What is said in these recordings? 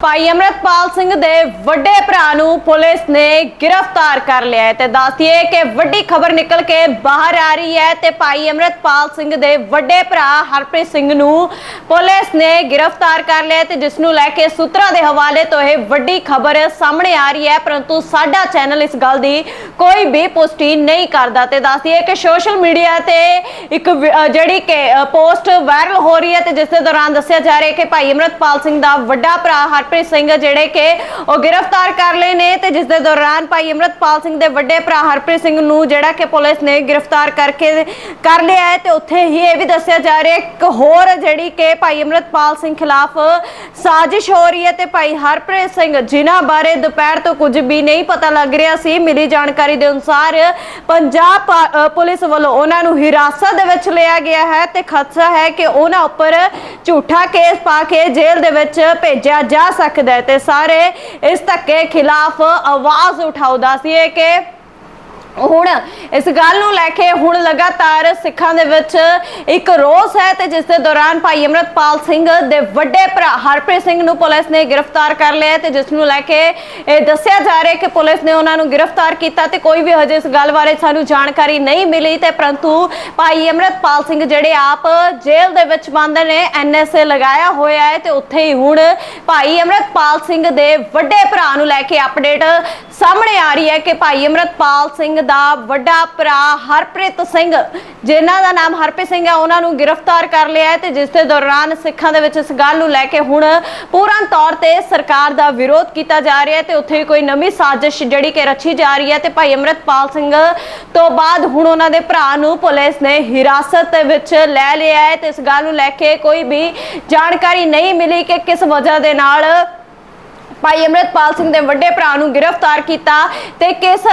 ਭਾਈ ਅਮਰਤਪਾਲ ਸਿੰਘ ਦੇ ਵੱਡੇ ਭਰਾ ਨੂੰ ਪੁਲਿਸ ਨੇ ਗ੍ਰਿਫਤਾਰ ਕਰ ਲਿਆ ਹੈ ਤੇ ਦੱਸਦੀਏ ਕਿ ਵੱਡੀ ਖਬਰ ਨਿਕਲ ਕੇ ਬਾਹਰ ਆ ਰਹੀ ਹੈ ਤੇ ਭਾਈ ਅਮਰਤਪਾਲ ਸਿੰਘ ਦੇ ਵੱਡੇ ਭਰਾ ਹਰਪ੍ਰੀਤ ਸਿੰਘ ਨੂੰ ਪੁਲਿਸ ਨੇ ਗ੍ਰਿਫਤਾਰ ਕਰ ਲਿਆ ਤੇ ਜਿਸ ਨੂੰ ਲੈ ਕੇ ਸੂਤਰਾਂ ਦੇ ਹਵਾਲੇ ਤੋਂ ਇਹ ਵੱਡੀ ਖਬਰ ਸਾਹਮਣੇ ਆ ਰਹੀ ਹੈ, ਪਰੰਤੂ ਸਾਡਾ ਚੈਨਲ ਇਸ ਗੱਲ ਦੀ ਕੋਈ ਵੀ ਪੁਸ਼ਟੀ ਨਹੀਂ ਕਰਦਾ ਤੇ ਦੱਸਦੀਏ ਕਿ ਸੋਸ਼ਲ ਮੀਡੀਆ ਤੇ ਇੱਕ ਜਿਹੜੀ ਕਿ ਪੋਸਟ ਵਾਇਰਲ ਹੋ ਰਹੀ ਹੈ ਤੇ ਜਿਸ ਦੇ ਦੌਰਾਨ ਦੱਸਿਆ ਜਾ ਰਿਹਾ ਹੈ ਕਿ ਭਾਈ ਅਮਰਤਪਾਲ ਸਿੰਘ ਦਾ ਵੱਡਾ ਭਰਾ ਹਰਪ੍ਰੀਤ ਸਿੰਘ, ਜਿਹੜੇ ਕਿ ਉਹ ਗ੍ਰਿਫਤਾਰ ਕਰ ਲਏ ਨੇ ਤੇ ਜਿਸ ਦੇ ਦੌਰਾਨ ਭਾਈ ਅਮਰਤਪਾਲ ਸਿੰਘ ਦੇ ਵੱਡੇ ਭਰਾ ਹਰਪ੍ਰੀਤ ਸਿੰਘ ਨੂੰ ਜਿਹੜਾ ਕਿ ਪੁਲਿਸ ਨੇ ਗ੍ਰਿਫਤਾਰ ਕਰਕੇ ਕਰ ਲਿਆ ਹੈ ਤੇ ਉੱਥੇ ਹੀ ਇਹ ਵੀ ਦੱਸਿਆ ਜਾ ਰਿਹਾ ਇੱਕ ਹੋਰ ਜਿਹੜੀ ਕਿ ਭਾਈ ਅਮਰਤਪਾਲ ਸਿੰਘ ਖਿਲਾਫ ਸਾਜ਼ਿਸ਼ ਹੋ ਰਹੀ ਹੈ ਤੇ ਭਾਈ ਹਰਪ੍ਰੀਤ ਸਿੰਘ ਜਿਨ੍ਹਾਂ ਬਾਰੇ ਦੁਪਹਿਰ ਤੋਂ ਕੁਝ ਵੀ ਨਹੀਂ ਪਤਾ ਲੱਗ ਰਿਹਾ ਸੀ, ਮਿਲੀ ਜਾਣਕਾਰੀ ਦੇ ਅਨੁਸਾਰ ਪੰਜਾਬ ਪੁਲਿਸ ਵੱਲੋਂ ਉਹਨਾਂ ਨੂੰ ਹਿਰਾਸਤ ਦੇ ਵਿੱਚ ਲਿਆ ਗਿਆ ਹੈ ਤੇ ਖਦਸ਼ਾ ਹੈ ਕਿ ਉਹਨਾਂ ਉੱਪਰ ਝੂਠਾ ਕੇਸ ਪਾ ਕੇ ਜੇਲ੍ਹ ਦੇ ਵਿੱਚ ਭੇਜਿਆ ਜਾ ਸਕਦਾ ਹੈ ਤੇ ਸਾਰੇ ਇਸ ਧੱਕੇ ਖਿਲਾਫ ਆਵਾਜ਼ ਉਠਾਉਂਦਾ ਸੀ ਕਿ ਹੁਣ ਇਸ ਗੱਲ ਨੂੰ ਲੈ ਕੇ ਹੁਣ ਲਗਾਤਾਰ ਸਿੱਖਾਂ ਦੇ ਵਿੱਚ ਇੱਕ ਰੋਸ ਹੈ ਤੇ ਜਿਸ ਦੇ ਦੌਰਾਨ ਭਾਈ ਅਮਰਤਪਾਲ ਸਿੰਘ ਦੇ ਵੱਡੇ ਭਰਾ ਹਰਪ੍ਰੀਤ ਸਿੰਘ ਨੂੰ ਪੁਲਿਸ ਨੇ ਗ੍ਰਿਫਤਾਰ ਕਰ ਲਿਆ ਹੈ ਤੇ ਜਿਸ ਨੂੰ ਲੈ ਕੇ ਇਹ ਦੱਸਿਆ ਜਾ ਰਿਹਾ ਕਿ ਪੁਲਿਸ ਨੇ ਉਹਨਾਂ ਨੂੰ ਗ੍ਰਿਫਤਾਰ ਕੀਤਾ ਤੇ ਕੋਈ ਵੀ ਹਜੇ ਇਸ ਗੱਲ ਬਾਰੇ ਸਾਨੂੰ ਜਾਣਕਾਰੀ ਨਹੀਂ ਮਿਲੀ ਤੇ ਪਰੰਤੂ ਭਾਈ ਅਮਰਤਪਾਲ ਸਿੰਘ ਜਿਹੜੇ ਆਪ ਜੇਲ੍ਹ ਦੇ ਵਿੱਚ ਬੰਦ ਨੇ ਐਨਐਸਏ ਲਗਾਇਆ ਹੋਇਆ ਹੈ ਤੇ ਉੱਥੇ ਹੀ ਹੁਣ ਭਾਈ ਅਮਰਤਪਾਲ ਸਿੰਘ ਦੇ ਵੱਡੇ ਭਰਾ ਨੂੰ ਲੈ ਕੇ ਅਪਡੇਟ ਸਾਹਮਣੇ ਆ ਰਹੀ ਹੈ ਕਿ ਭਾਈ ਅਮਰਤਪਾਲ ਸਿੰਘ ਦਾ ਵੱਡਾ ਭਰਾ ਹਰਪ੍ਰੀਤ ਸਿੰਘ, ਜਿਨ੍ਹਾਂ ਦਾ ਨਾਮ ਹਰਪ੍ਰੀਤ ਸਿੰਘ ਹੈ, ਉਹਨਾਂ ਨੂੰ ਗ੍ਰਿਫਤਾਰ ਕਰ ਲਿਆ ਹੈ ਤੇ ਜਿਸ ਦੇ ਦੌਰਾਨ ਸਿੱਖਾਂ ਦੇ ਵਿੱਚ ਇਸ ਗੱਲ ਨੂੰ ਲੈ ਕੇ ਹੁਣ ਪੂਰਨ ਤੌਰ ਤੇ ਸਰਕਾਰ ਦਾ ਵਿਰੋਧ ਕੀਤਾ ਜਾ ਰਿਹਾ ਹੈ ਤੇ ਉੱਥੇ ਕੋਈ ਨਵੀਂ ਸਾਜ਼ਿਸ਼ ਜਿਹੜੀ ਕਿ ਰਚੀ ਜਾ ਰਹੀ ਹੈ ਤੇ ਭਾਈ ਅਮਰਤਪਾਲ ਸਿੰਘ ਤੋਂ ਬਾਅਦ ਹੁਣ ਉਹਨਾਂ ਦੇ ਭਰਾ ਨੂੰ ਪੁਲਿਸ ਨੇ ਹਿਰਾਸਤ ਵਿੱਚ ਲੈ ਲਿਆ ਹੈ ਤੇ ਇਸ ਗੱਲ ਨੂੰ ਲੈ ਕੇ ਕੋਈ ਵੀ ਜਾਣਕਾਰੀ ਨਹੀਂ ਮਿਲੀ ਕਿ ਕਿਸ ਵਜ੍ਹਾ ਦੇ ਨਾਲ ਭਾਈ ਅਮਰਤਪਾਲ ਸਿੰਘ ਦੇ ਵੱਡੇ ਭਰਾ ਨੂੰ ਗ੍ਰਿਫਤਾਰ ਕੀਤਾ ਤੇ ਕਿਸ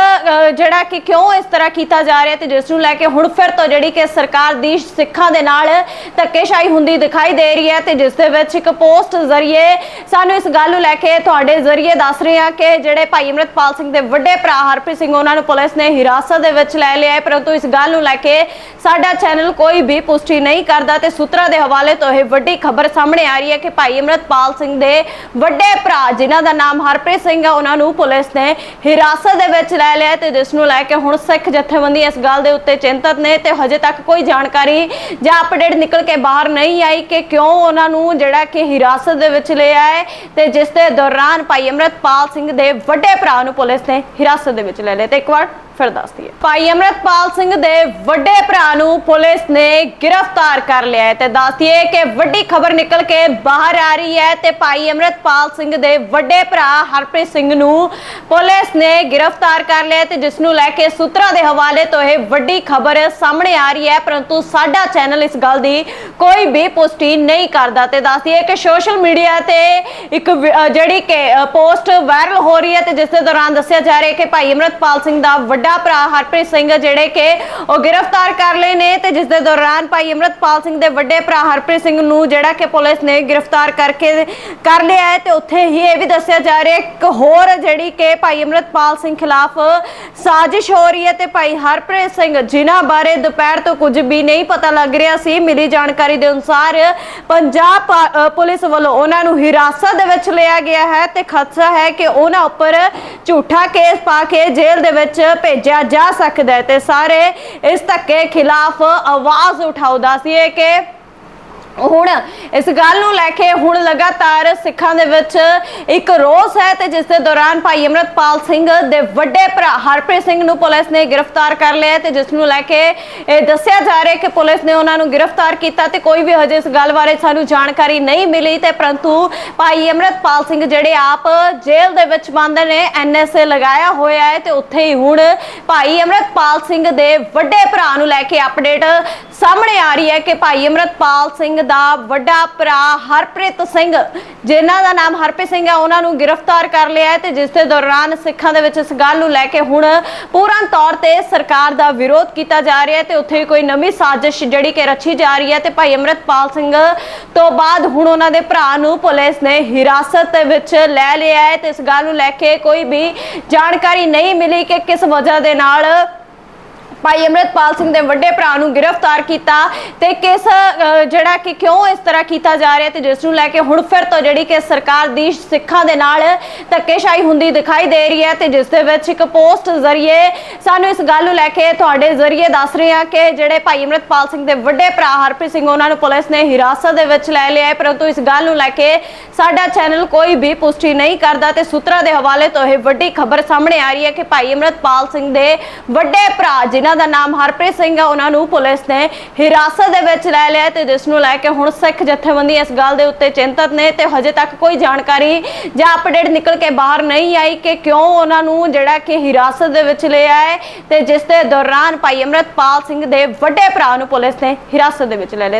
ਜਿਹੜਾ ਕਿ ਕਿਉਂ ਇਸ ਤਰ੍ਹਾਂ ਕੀਤਾ ਜਾ ਰਿਹਾ ਤੇ ਜਿਸ ਨੂੰ ਲੈ ਕੇ ਹੁਣ ਫਿਰ ਤੋਂ ਜਿਹੜੀ ਕਿ ਸਰਕਾਰ ਦੀ ਸਿੱਖਾਂ ਦੇ ਨਾਲ ਧੱਕੇਸ਼ਾਹੀ ਹੁੰਦੀ ਦਿਖਾਈ ਦੇ ਰਹੀ ਹੈ ਤੇ ਜਿਸ ਦੇ ਵਿੱਚ ਇੱਕ ਪੋਸਟ ਜ਼ਰੀਏ ਸਾਨੂੰ ਇਸ ਗੱਲ ਨੂੰ ਲੈ ਕੇ ਤੁਹਾਡੇ ਜ਼ਰੀਏ ਦੱਸ ਰਹੇ ਹਾਂ ਕਿ ਜਿਹੜੇ ਭਾਈ ਅਮਰਤਪਾਲ ਸਿੰਘ ਦੇ ਵੱਡੇ ਭਰਾ ਹਰਪ੍ਰੀਤ ਸਿੰਘ, ਉਹਨਾਂ ਨੂੰ ਪੁਲਿਸ ਨੇ ਹਿਰਾਸਤ ਦੇ ਵਿੱਚ ਲੈ ਲਿਆ ਹੈ, ਪਰੰਤੂ ਇਸ ਗੱਲ ਨੂੰ ਲੈ ਕੇ ਸਾਡਾ ਚੈਨਲ ਕੋਈ ਵੀ ਪੁਸ਼ਟੀ ਨਹੀਂ ਕਰਦਾ ਤੇ ਸੂਤਰਾਂ ਦੇ ਹਵਾਲੇ ਤੋਂ ਇਹ ਵੱਡੀ ਖਬਰ ਸਾਹਮਣੇ ਆ ਰਹੀ ਹੈ ਕਿ ਭਾਈ ਅਮਰਤਪਾਲ ਸਿੰਘ ਦੇ ਵੱਡੇ ਭਰਾ ਜਿਨ੍ਹਾਂ ਦਾ ਨਾਮ ਹਰਪ੍ਰੀਤ ਸਿੰਘ ਹੈ ਉਹਨਾਂ ਨੂੰ ਪੁਲਿਸ ਨੇ ਹਿਰਾਸਤ ਦੇ ਵਿੱਚ ਲੈ ਲਿਆ ਤੇ ਜਿਸ ਨੂੰ ਲੈ ਕੇ ਹੁਣ ਸਿੱਖ ਜਥੇਬੰਦੀ ਇਸ ਗੱਲ ਦੇ ਉੱਤੇ ਚਿੰਤਤ ਨੇ ਤੇ ਹਜੇ ਤੱਕ ਕੋਈ ਜਾਣਕਾਰੀ ਜਾਂ ਅਪਡੇਟ ਨਿਕਲ ਕੇ ਬਾਹਰ ਨਹੀਂ ਆਈ ਕਿ ਕਿਉਂ ਉਹਨਾਂ ਨੂੰ ਜਿਹੜਾ ਕਿ ਹਿਰਾਸਤ ਦੇ ਵਿੱਚ ਲਿਆ ਹੈ ਤੇ ਜਿਸ ਦੇ ਦੌਰਾਨ ਭਾਈ ਅਮਰਤਪਾਲ ਸਿੰਘ ਦੇ ਵੱਡੇ ਭਰਾ ਨੂੰ ਪੁਲਿਸ ਨੇ ਹਿਰਾਸਤ ਦੇ ਵਿੱਚ ਲੈ ਲਿਆ। ਤੇ ਇੱਕ ਵਾਰ ਫਿਰ ਦੱਸਦੀ ਹੈ ਭਾਈ ਅਮਰਤਪਾਲ ਸਿੰਘ ਦੇ ਵੱਡੇ ਭਰਾ ਨੂੰ ਪੁਲਿਸ ਨੇ ਗ੍ਰਿਫਤਾਰ ਕਰ ਲਿਆ ਹੈ ਤੇ ਦੱਸਦੀ ਹੈ ਕਿ ਵੱਡੀ ਖਬਰ ਨਿਕਲ ਕੇ ਬਾਹਰ ਆ ਰਹੀ ਹੈ ਤੇ ਭਾਈ ਅਮਰਤਪਾਲ ਸਿੰਘ ਦੇ ਵੱਡੇ ਭਰਾ ਹਰਪ੍ਰੀਤ ਸਿੰਘ ਨੂੰ ਪੁਲਿਸ ਨੇ ਗ੍ਰਿਫਤਾਰ ਕਰ ਲਿਆ ਤੇ ਜਿਸ ਨੂੰ ਲੈ ਕੇ ਸੂਤਰਾਂ ਦੇ ਹਵਾਲੇ ਤੋਂ ਇਹ ਵੱਡੀ ਖਬਰ ਸਾਹਮਣੇ ਆ ਰਹੀ ਹੈ, ਪਰੰਤੂ ਸਾਡਾ ਚੈਨਲ ਇਸ ਗੱਲ ਦੀ ਕੋਈ ਵੀ ਪੁਸ਼ਟੀ ਨਹੀਂ ਕਰਦਾ। ਤੇ ਦੱਸਦੀ ਹੈ ਕਿ ਸੋਸ਼ਲ ਮੀਡੀਆ ਤੇ ਇੱਕ ਜਿਹੜੀ ਕਿ ਪੋਸਟ ਵਾਇਰਲ ਹੋ ਰਹੀ ਹੈ ਤੇ ਜਿਸ ਦੇ ਦੌਰਾਨ ਦੱਸਿਆ ਜਾ ਰਿਹਾ ਹੈ ਕਿ ਭਾਈ ਅਮਰਤਪਾਲ ਸਿੰਘ ਦਾ ਵੱਡਾ ਭਰਾ ਹਰਪ੍ਰੀਤ ਸਿੰਘ ਜਿਹੜੇ ਕਿ ਉਹ ਗ੍ਰਿਫਤਾਰ ਕਰ ਲਏ ਨੇ ਤੇ ਜਿਸ ਦੇ ਦੌਰਾਨ ਭਾਈ ਅਮਰਤਪਾਲ ਸਿੰਘ ਦੇ ਵੱਡੇ ਭਰਾ ਹਰਪ੍ਰੀਤ ਸਿੰਘ ਨੂੰ ਜਿਹੜਾ ਕਿ ਪੁਲਿਸ ਨੇ ਗ੍ਰਿਫਤਾਰ ਕਰਕੇ ਕਰ ਲਿਆ ਹੈ ਤੇ ਉੱਥੇ ਹੀ ਇਹ ਵੀ ਦੱਸਿਆ ਜਾ ਰਿਹਾ ਇੱਕ ਹੋਰ ਜਿਹੜੀ ਕਿ ਭਾਈ ਅਮਰਤਪਾਲ ਸਿੰਘ ਖਿਲਾਫ ਸਾਜ਼ਿਸ਼ ਹੋ ਰਹੀ ਹੈ ਤੇ ਭਾਈ ਹਰਪ੍ਰੀਤ ਸਿੰਘ ਜਿਨ੍ਹਾਂ ਬਾਰੇ ਦੁਪਹਿਰ ਤੋਂ ਕੁਝ ਵੀ ਨਹੀਂ ਪਤਾ ਲੱਗ ਰਿਹਾ ਸੀ, ਮਿਲੀ ਜਾਣਕਾਰੀ ਦੇ ਅਨੁਸਾਰ ਪੰਜਾਬ ਪੁਲਿਸ ਵੱਲੋਂ ਉਹਨਾਂ ਨੂੰ ਹਿਰਾਸਤ ਦੇ ਵਿੱਚ ਲਿਆ ਗਿਆ ਹੈ ਤੇ ਖਦਸ਼ਾ ਹੈ ਕਿ ਉਹਨਾਂ ਉੱਪਰ ਝੂਠਾ ਕੇਸ ਪਾ ਕੇ ਜੇਲ੍ਹ ਦੇ ਵਿੱਚ ਭੇਜਿਆ ਜਾ ਸਕਦਾ ਹੈ ਤੇ ਸਾਰੇ ਇਸ ਧੱਕੇ ਖਿਲਾਫ ਆਵਾਜ਼ ਉਠਾਉਂਦਾ ਸੀ ਕਿ ਹੁਣ ਇਸ ਗੱਲ ਨੂੰ ਲੈ ਕੇ ਹੁਣ ਲਗਾਤਾਰ ਸਿੱਖਾਂ ਦੇ ਵਿੱਚ ਇੱਕ ਰੋਸ ਹੈ ਤੇ ਜਿਸ ਦੇ ਦੌਰਾਨ ਭਾਈ ਅਮਰਤਪਾਲ ਸਿੰਘ ਦੇ ਵੱਡੇ ਭਰਾ ਹਰਪ੍ਰੀਤ ਸਿੰਘ ਨੂੰ ਪੁਲਿਸ ਨੇ ਗ੍ਰਿਫਤਾਰ ਕਰ ਲਿਆ ਹੈ ਤੇ ਜਿਸ ਨੂੰ ਲੈ ਕੇ ਇਹ ਦੱਸਿਆ ਜਾ ਰਿਹਾ ਕਿ ਪੁਲਿਸ ਨੇ ਉਹਨਾਂ ਨੂੰ ਗ੍ਰਿਫਤਾਰ ਕੀਤਾ ਤੇ ਕੋਈ ਵੀ ਹਜੇ ਇਸ ਗੱਲ ਬਾਰੇ ਸਾਨੂੰ ਜਾਣਕਾਰੀ ਨਹੀਂ ਮਿਲੀ ਤੇ ਪਰੰਤੂ ਭਾਈ ਅਮਰਤਪਾਲ ਸਿੰਘ ਜਿਹੜੇ ਆਪ ਜੇਲ੍ਹ ਦੇ ਵਿੱਚ ਬੰਦ ਨੇ ਐਨਐਸਏ ਲਗਾਇਆ ਹੋਇਆ ਹੈ ਤੇ ਉੱਥੇ ਹੀ ਹੁਣ ਭਾਈ ਅਮਰਤਪਾਲ ਸਿੰਘ ਦੇ ਵੱਡੇ ਭਰਾ ਨੂੰ ਲੈ ਕੇ ਅਪਡੇਟ ਸਾਹਮਣੇ ਆ ਰਹੀ ਹੈ ਕਿ ਭਾਈ ਅਮਰਤਪਾਲ ਸਿੰਘ ਦਾ ਵੱਡਾ ਭਰਾ ਹਰਪ੍ਰੀਤ ਸਿੰਘ, ਜਿਨ੍ਹਾਂ ਦਾ ਨਾਮ ਹਰਪ੍ਰੀਤ ਸਿੰਘ ਹੈ, ਉਹਨਾਂ ਨੂੰ ਗ੍ਰਿਫਤਾਰ ਕਰ ਲਿਆ ਹੈ ਤੇ ਜਿਸ ਦੇ ਦੌਰਾਨ ਸਿੱਖਾਂ ਦੇ ਵਿੱਚ ਇਸ ਗੱਲ ਨੂੰ ਲੈ ਕੇ ਹੁਣ ਪੂਰਨ ਤੌਰ ਤੇ ਸਰਕਾਰ ਦਾ ਵਿਰੋਧ ਕੀਤਾ ਜਾ ਰਿਹਾ ਹੈ ਤੇ ਉੱਥੇ ਕੋਈ ਨਵੀਂ ਸਾਜ਼ਿਸ਼ ਜਿਹੜੀ ਕਿ ਰਚੀ ਜਾ ਰਹੀ ਹੈ ਤੇ ਭਾਈ ਅਮਰਤਪਾਲ ਸਿੰਘ ਤੋਂ ਬਾਅਦ ਹੁਣ ਉਹਨਾਂ ਦੇ ਭਰਾ ਨੂੰ ਪੁਲਿਸ ਨੇ ਹਿਰਾਸਤ ਵਿੱਚ ਲੈ ਲਿਆ ਹੈ ਤੇ ਇਸ ਗੱਲ ਨੂੰ ਲੈ ਕੇ ਕੋਈ ਵੀ ਜਾਣਕਾਰੀ ਨਹੀਂ ਮਿਲੀ ਕਿ ਕਿਸ ਵਜ੍ਹਾ ਦੇ ਨਾਲ ਭਾਈ ਅਮਰਤਪਾਲ ਸਿੰਘ ਦੇ ਵੱਡੇ ਭਰਾ ਨੂੰ ਗ੍ਰਿਫਤਾਰ ਕੀਤਾ ਤੇ ਕਿਸ ਜਿਹੜਾ ਕਿ ਕਿਉਂ ਇਸ ਤਰ੍ਹਾਂ ਕੀਤਾ ਜਾ ਰਿਹਾ ਤੇ ਜਿਸ ਨੂੰ ਲੈ ਕੇ ਹੁਣ ਫਿਰ ਤੋਂ ਜਿਹੜੀ ਕਿ ਸਰਕਾਰ ਦੀ ਸਿੱਖਾਂ ਦੇ ਨਾਲ ਧੱਕੇਸ਼ਾਹੀ ਹੁੰਦੀ ਦਿਖਾਈ ਦੇ ਰਹੀ ਹੈ ਤੇ ਜਿਸ ਦੇ ਵਿੱਚ ਇੱਕ ਪੋਸਟ ਜ਼ਰੀਏ ਸਾਨੂੰ ਇਸ ਗੱਲ ਨੂੰ ਲੈ ਕੇ ਤੁਹਾਡੇ ਜ਼ਰੀਏ ਦੱਸ ਰਹੇ ਹਾਂ ਕਿ ਜਿਹੜੇ ਭਾਈ ਅਮਰਤਪਾਲ ਸਿੰਘ ਦੇ ਵੱਡੇ ਭਰਾ ਹਰਪ੍ਰੀਤ ਸਿੰਘ, ਉਹਨਾਂ ਨੂੰ ਪੁਲਿਸ ਨੇ ਹਿਰਾਸਤ ਦੇ ਵਿੱਚ ਲੈ ਲਿਆ ਹੈ, ਪਰੰਤੂ ਇਸ ਗੱਲ ਨੂੰ ਲੈ ਕੇ ਸਾਡਾ ਚੈਨਲ ਕੋਈ ਵੀ ਪੁਸ਼ਟੀ ਨਹੀਂ ਕਰਦਾ ਤੇ ਸੂਤਰਾਂ ਦੇ ਹਵਾਲੇ ਤੋਂ ਇਹ ਵੱਡੀ ਖਬਰ ਸਾਹਮਣੇ ਆ ਰਹੀ ਹੈ ਕਿ ਭਾਈ ਅਮਰਤਪਾਲ ਸਿੰਘ ਦੇ ਵੱਡੇ ਭਰਾ ਜਿਨ੍ਹਾਂ ਦਾ ਨਾਮ ਹਰਪ੍ਰੀਤ ਸਿੰਘ ਹੈ ਉਹਨਾਂ ਨੂੰ ਪੁਲਿਸ ਨੇ ਹਿਰਾਸਤ ਦੇ ਵਿੱਚ ਲੈ ਲਿਆ ਤੇ ਜਿਸ ਨੂੰ ਲੈ ਕੇ ਹੁਣ ਸਿੱਖ ਜਥੇਬੰਦੀ ਇਸ ਗੱਲ ਦੇ ਉੱਤੇ ਚਿੰਤਤ ਨੇ ਤੇ ਹਜੇ ਤੱਕ ਕੋਈ ਜਾਣਕਾਰੀ ਜਾਂ ਅਪਡੇਟ ਨਿਕਲ ਕੇ ਬਾਹਰ ਨਹੀਂ ਆਈ ਕਿ ਕਿਉਂ ਉਹਨਾਂ ਨੂੰ ਜਿਹੜਾ ਕਿ ਹਿਰਾਸਤ ਦੇ ਵਿੱਚ ਲਿਆ ਹੈ ਤੇ ਜਿਸ ਦੇ ਦੌਰਾਨ ਭਾਈ ਅਮਰਤਪਾਲ ਸਿੰਘ ਦੇ ਵੱਡੇ ਭਰਾ ਨੂੰ ਪੁਲਿਸ ਨੇ ਹਿਰਾਸਤ ਦੇ ਵਿੱਚ ਲੈ ਲਿਆ।